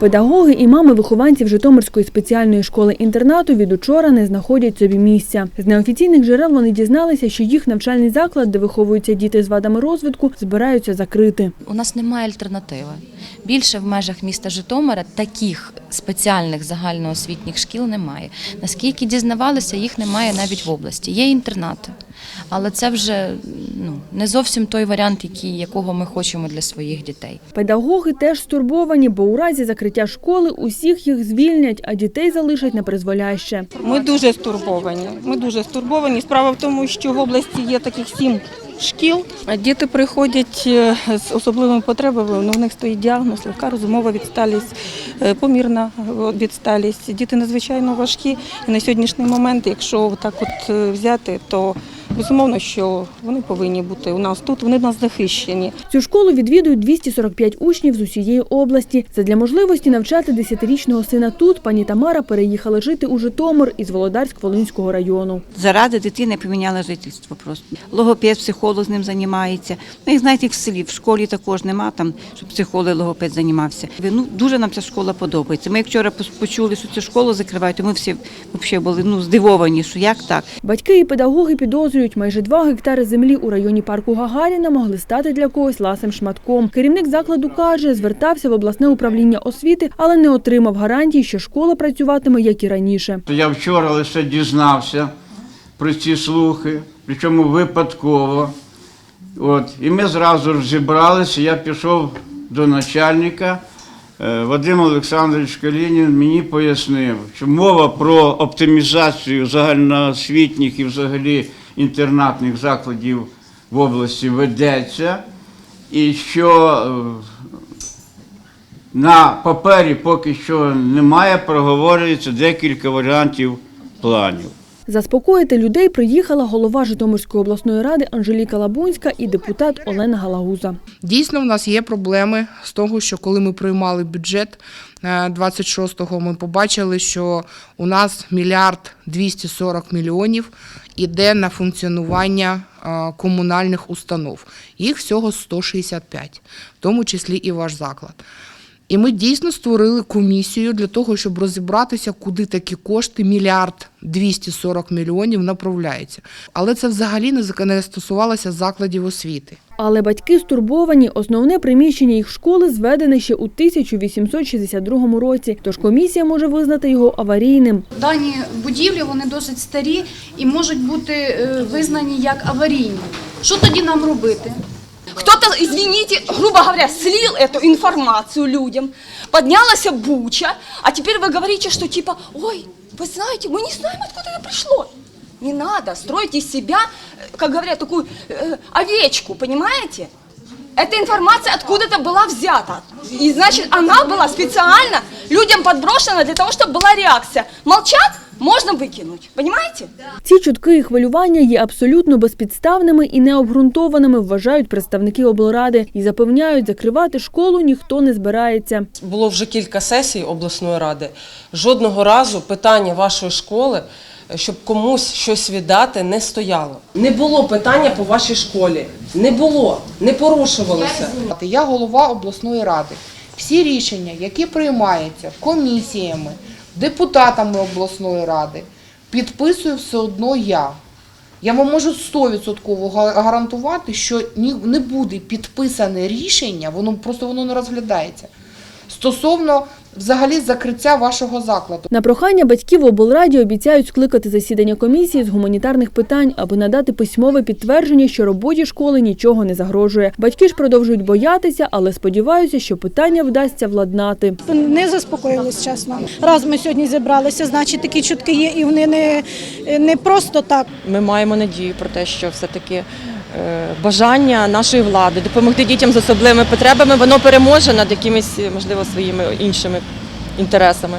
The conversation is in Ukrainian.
Педагоги і мами вихованців Житомирської спеціальної школи-інтернату від учора не знаходять собі місця. З неофіційних джерел вони дізналися, що їх навчальний заклад, де виховуються діти з вадами розвитку, збираються закрити. У нас немає альтернативи. Більше в межах міста Житомира таких спеціальних загальноосвітніх шкіл немає. Наскільки дізнавалися, їх немає навіть в області. Є інтернати, але це вже ну не зовсім той варіант, який, якого ми хочемо для своїх дітей. Педагоги теж стурбовані, бо у разі закриття школи усіх їх звільнять, а дітей залишать на призволяще. Ми дуже стурбовані. Ми дуже стурбовані. Справа в тому, що в області є таких сім шкіл. Діти приходять е, з особливими потребами. Ну, в них стоїть діагноз, легка розумова відсталість, е, помірна відсталість. Діти надзвичайно важкі. І на сьогоднішній момент, якщо так от е, взяти, то безумовно, що вони повинні бути у нас тут. Вони в нас захищені. Цю школу відвідують 245 учнів з усієї області. Задля можливості навчати 10-річного сина тут пані Тамара переїхала жити у Житомир із Володарськ-Волинського району. Заради дитини поміняла жительство просто. Логопед, психолог з ним займається. Ну, і знаєте, в селі, в школі також нема там, щоб психолог, логопед займався. Ну, дуже нам ця школа подобається. Ми як вчора почули, що цю школу закривають, то ми всі взагалі були ну, здивовані, що як так. Батьки і педагоги підозрюють, майже два гектари землі у районі парку Гагаріна могли стати для когось ласим шматком. Керівник закладу каже, звертався в обласне управління освіти, але не отримав гарантій, що школа працюватиме як і раніше. Я вчора лише дізнався про ці слухи, причому випадково. От. І ми зразу розібралися, я пішов до начальника. Е, Вадим Олександрович Калінін мені пояснив, що мова про оптимізацію загальноосвітніх і взагалі інтернатних закладів в області ведеться, і що е, на папері поки що немає, проговорюється декілька варіантів планів. Заспокоїти людей приїхала голова Житомирської обласної ради Анжеліка Лабунська і депутат Олена Галагуза. Дійсно, в нас є проблеми з того, що коли ми приймали бюджет е, 26-го, ми побачили, що у нас мільярд 240 мільйонів іде на функціонування е, комунальних установ. Їх всього 165, в тому числі і ваш заклад. І ми дійсно створили комісію для того, щоб розібратися, куди такі кошти, мільярд 240 мільйонів направляються. Але це взагалі не стосувалося закладів освіти. Але батьки стурбовані. Основне приміщення їх школи зведене ще у 1862 році. Тож комісія може визнати його аварійним. Дані будівлі вони досить старі і можуть бути е, визнані як аварійні. Що тоді нам робити? Кто-то, извините, грубо говоря, слил эту информацию людям, поднялась буча, а теперь вы говорите, что типа, ой, вы знаете, мы не знаем, откуда это пришло. Не надо строить из себя, э, как говорят, такую э, овечку, понимаете? Эта информация откуда-то была взята. И значит, она была специально людям подброшена для того, чтобы была реакция. Молчат, можно выкинуть, понимаете? Ці чутки і хвилювання є абсолютно безпідставними і необґрунтованими, вважають представники облради і запевняють, закривати школу ніхто не збирається. Було вже кілька сесій обласної ради. Жодного разу питання вашої школи, щоб комусь щось віддати, не стояло. Не було питання по вашій школі. Не було, не порушувалося. Я голова обласної ради. Всі рішення, які приймаються комісіями, депутатами обласної ради, підписую все одно я. Я вам можу 100% гарантувати, що не буде підписане рішення, воно просто воно не розглядається. Стосовно взагалі закриття вашого закладу. На прохання батьків в облраді обіцяють скликати засідання комісії з гуманітарних питань, аби надати письмове підтвердження, що роботі школи нічого не загрожує. Батьки ж продовжують боятися, але сподіваються, що питання вдасться владнати. Не заспокоїлись, чесно. Раз ми сьогодні зібралися, значить такі чутки є, і вони не, не просто так. Ми маємо надію про те, що все-таки е, бажання нашої влади допомогти дітям з особливими потребами, воно переможе над якимись, можливо, своїми іншими інтересами.